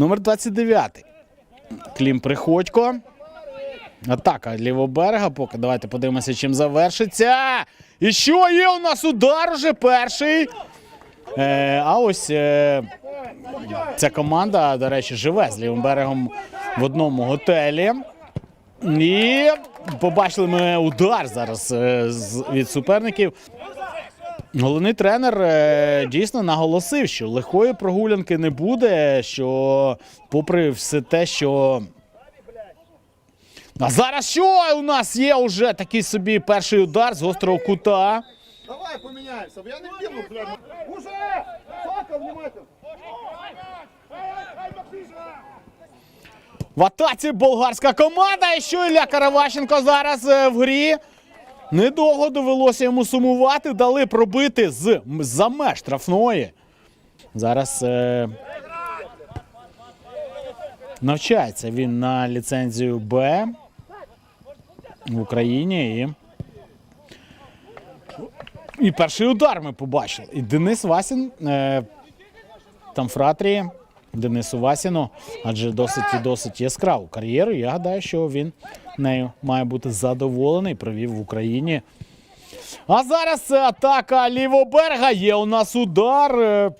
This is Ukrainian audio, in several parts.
Номер 29. Клім Приходько. Атака лівого берега. Поки давайте подивимося, чим завершиться. І що є у нас удар уже перший. Е, а ось е, ця команда, до речі, живе з лівим берегом в одному готелі. І побачили ми удар зараз е, від суперників. Головний тренер е, дійсно наголосив, що легкої прогулянки не буде. Що, попри все те, що. А зараз що у нас є уже такий собі перший удар з гострого кута. Давай поменяемся. Я не бегу, блядь. Уже! Сока, внимательно. В атаці болгарська команда. І що Ілля Караващенко зараз е, в грі. Недовго довелося йому сумувати. Дали пробити з за меж штрафної. Зараз е, навчається він на ліцензію Б в Україні. І, і перший удар ми побачили. І Денис Васін. Е, там фратрії Денису Васіну, адже досить і досить яскраву кар'єру. Я гадаю, що він нею має бути задоволений. Провів в Україні. А зараз атака лівого берега. Є у нас удар. Е,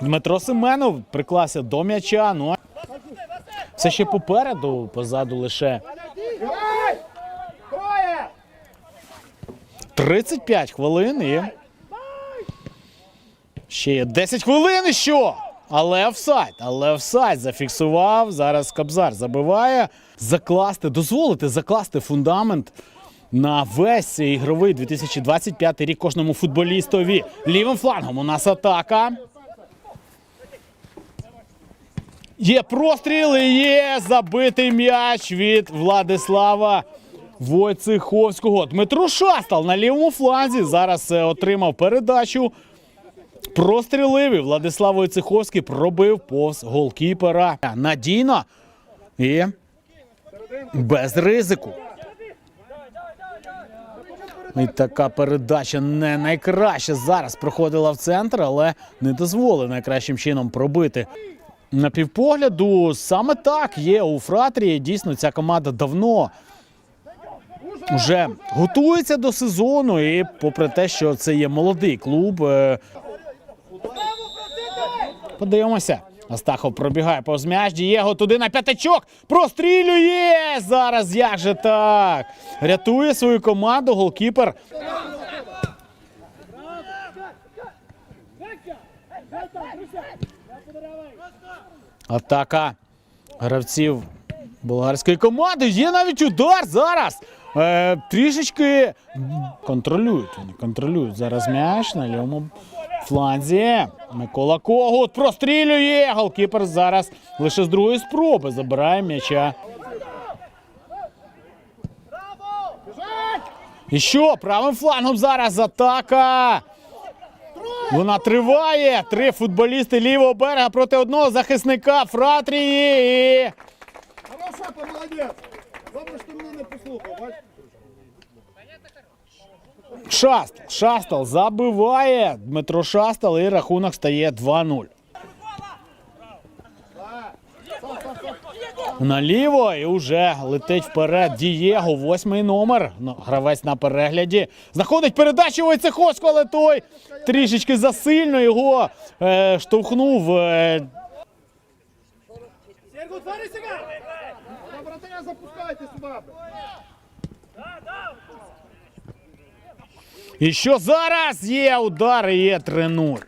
Дмитро Семенов приклався до м'яча. Ну, все ще попереду, позаду лише Играй! Трое! 35 хвилин і. Ще є 10 хвилин і що? Але офсайд, але офсайд зафіксував. Зараз Кобзар забиває. Закласти, дозволити закласти фундамент на весь ігровий 2025 рік кожному футболістові. Лівим флангом у нас атака. Є простріли, є забитий м'яч від Владислава Войцеховського. Дмитро Шастал на лівому фланзі зараз е, отримав передачу. Прострілив і Владислав Войцеховський пробив повз голкіпера. Надійно і без ризику. І така передача не найкраща зараз проходила в центр, але не дозволив найкращим чином пробити. На півпогляду саме так є у Фратрії. Дійсно, ця команда давно вже готується до сезону. І попри те, що це є молодий клуб, е, подивимося. Астахов пробігає повз м'яч, Дієго туди на п'ятачок. Прострілює! Зараз як же так? Рятує свою команду голкіпер. Атака гравців болгарської команди. Є навіть удар зараз. Е, трішечки контролюють. Вони контролюють зараз м'яч на лівому фланзі. Микола Когут прострілює. Голкіпер зараз лише з другої спроби забирає м'яча. І що? Правим флангом зараз атака. Вона триває. Три футболісти лівого берега проти одного захисника Фратрії. І Хорошо, ты молодец. Добре, що мене не послухав? Шастал. Шастал забиває. Дмитро Шастал і рахунок стає 2-0. Наліво і вже летить вперед Дієго, восьмий номер. Ну, Гравець на перегляді. Знаходить передачу Войцеховського, але той трішечки засильно його е, штовхнув. Е, запускайте сюди. І що зараз є удар і є 3-0.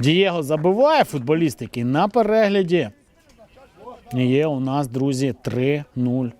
Дієго забиває футболіст, який на перегляді. І є у нас, друзі, 3-0